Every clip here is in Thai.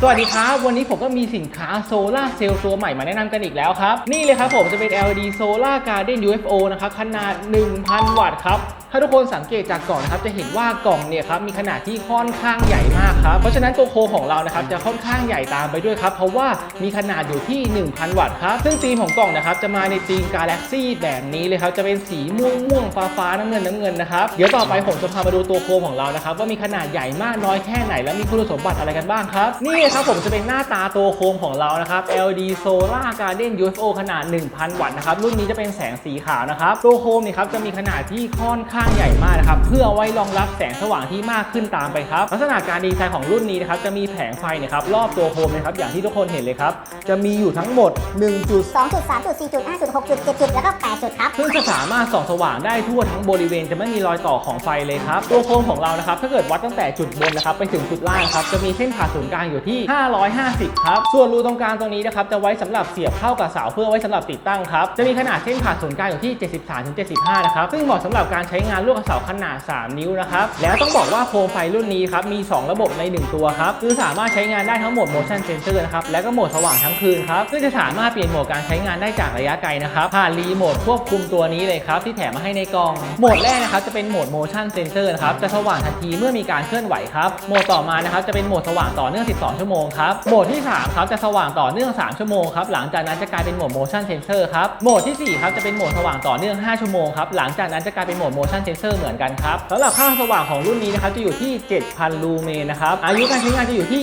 สวัสดีครับ วันนี้ผมก็มีสินค้าโซลาเซลล์ตัวใหม่มาแนะนำกันอีกแล้วครับ นี่เลยครับผมจะเป็น LED Solar Garden UFO นะครับ ขนาด 1,000 วัตต์ครับ ถ้าทุกคนสังเกตจากกล่องนะครับจะเห็นว่ากล่องเนี่ยครับมีขนาดที่ค่อนข้างใหญ่มากครับเพราะฉะนั้นตัวโคของเรานะครับจะค่อนข้างใหญ่ตามไปด้วยครับเพราะว่ามีขนาดอยู่ที่ 1,000 วัตต์ครับซึ่งธีมของกล่องนะครับจะมาในธีมกาแล็กซี่แบบนี้เลยครับจะเป็นสีม่วงม่วงฟ้าฟ้าน้ำเงินน้ำเงินนะครับเดี๋ยวต่อไปผมจะพามาดูตัวโครงของเรานะครับว่ามีขนาดใหญ่มากน้อยแค่ไหน และมีคุณสมบัติอะไรกันบ้างครับนี่ครับผมจะเป็นหน้าตาตัวโครงของเรานะครับ LED Solar Garden UFO ขนาด 1,000 วัตต์นะครับรุ่นนี้จะเป็นแสงสีขาวนะครับตัวโคมนี่ครับจะมีขนาดที่ค่อนข้างใหญ่มากนะครับเพื่อเอาไว้รองรับแสงสว่างที่มากขึ้นตามไปครับ ลักษณะการดีไซน์ของรุ่นนี้นะครับจะมีแผงไฟเนะครับรอบตัวโคมนะครับอย่างที่ทุกคนเห็นเลยครับจะมีอยู่ทั้งหมด 1 จุด2จุด3จุด4จุด5จุด6จุด7จุดแล้วก็8จุดครับซึ่งจะสามารถส่องสว่างได้ทั่วทั้งบริเวณจะไม่มีรอยต่อของไฟเลยครับตัวโคมของเรานะครับถ้าเกิดวัดตั้งแต่จุดบนนะครับไปถึงจุดล่างครับจะมีเส้นผ่าศูนย์กลางอยู่ที่ 550 ครับ ส่วนรูตรงกลางตรงนี้นะครับจะไว้สำหรับเสียบเข้ากับเสาเพื่อไว้สำหรับติดตั้งครับจะมีขนาดเส้นผ่าศูนย์กลางอยู่ที่ 73-75 นะครับซึ่งเหมาะสำหรับการใช้งานร่วมกับเสาขนาด 3 นิ้วนะครับแล้วต้องบอกว่าโคมไฟรุ่นนี้ครับมี 2 ระบบใน 1 ตัวครับคือสามารถใช้งานได้ทั้งโหมด motion sensor นะครับและก็โหมดสว่างทั้งคืนครับซึ่งจะสามารถเปลี่ยนโหมดการใช้งานได้จากระยะไกลนะครับผ่านรีโมทควบคุมตัวนี้เลยครับที่แถมมาให้ในกล่องโหมดแรกนะครับจะเป็นโหมด motion sensor นะครับจะสว่างทันทีเมื่อมีการเคลื่อนไหวครับโหมดต่อมานะครับจะเป็นโหมดสว่างต่อเนื่อง 12 ชั่วโมงครับโหมดที่3ครับจะสว่างต่อเนื่อง 3 ชั่วโมงครับหลังจากนั้นจะกลายเป็นโหมด motion sensor ครับโหมดที่4ครับจะเป็นโหมดสว่างต่อเนื่อง 5 ชั่วโมงครับหลังจากนั้นจะกลายเป็นโหมด motion sensor เหมือนกันครับสำหรับค่าสว่างของรุ่นนี้นะครับจะอยู่ที่ 7,000 ลูเมนนะครับอายุการใช้งานจะอยู่ที่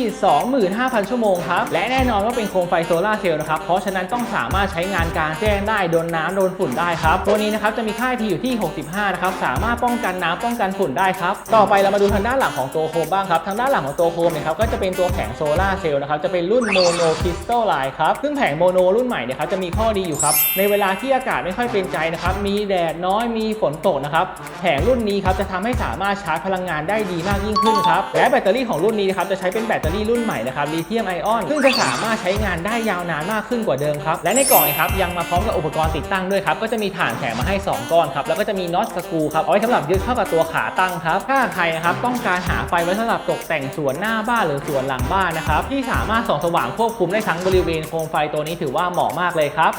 25,000 ชั่วโมงครับและแน่นอนว่าเป็นโคมไฟโซลาเซลล์นะครับเพราะฉะนั้นต้องสามารถใช้งานกลารแจ้งได้โดนน้ำโดนฝุ่นได้ครับตัวนี้นะครับจะมีค่า T อยู่ที่ 65 นะครับสามารถป้องกันน้ำป้องกันฝุ่นได้ครับต่อไปเรามาดูทางด้านหลังของตัวโคมบ้างครับทางด้านหลังของตัวโคมเนี่ยครับก็จะเป็นตัวแผงโซลาเซลล์นะครับจะเป็นรุ่นโมโนคริสตัลไลน์ครับซึ่งแผงโมโนรุ่นใหม่เนี่ยครับจะมีข้อดีอยู่ครับในเวลาที่อากาศไม่ค่อยเป็นใจนะครับมีแดดน้อยมีฝนตกนะครับแผงรุ่นนี้ครับจะทำให้สามารถชาร์จพลังงานได้ดีมากยิ่งขึ้นครับ และแบตเตอรี่ของรุ่นนี้นะครับจะใช้เป็นแบตเตอรี่รุ่นใหม่นะครับลิเธียมไอออนซึ่งจะสามารถใช้งานได้ยาวนานมากขึ้นกว่าเดิมครับ และในกล่องนะครับยังมาพร้อมกับอุปกรณ์ติดตั้งด้วยครับ ก็จะมีฐานแถมมาให้ 2 ก้อนครับ แล้วก็จะมีน็อตสกรูครับ เอาไว้สำหรับยึดเข้ากับตัวขาตั้งครับ ถ้าใครนะครับต้องการหาไฟไว้สำหรับตกแต่งสวนหน้าบ้านหรือสวนหลังบ้านนะครับ ที่สามารถส่องสว่างควบคุมได้ทั้งบริเวณโคมไฟตัวนี้ถือว่าเหมาะมากเลยครับ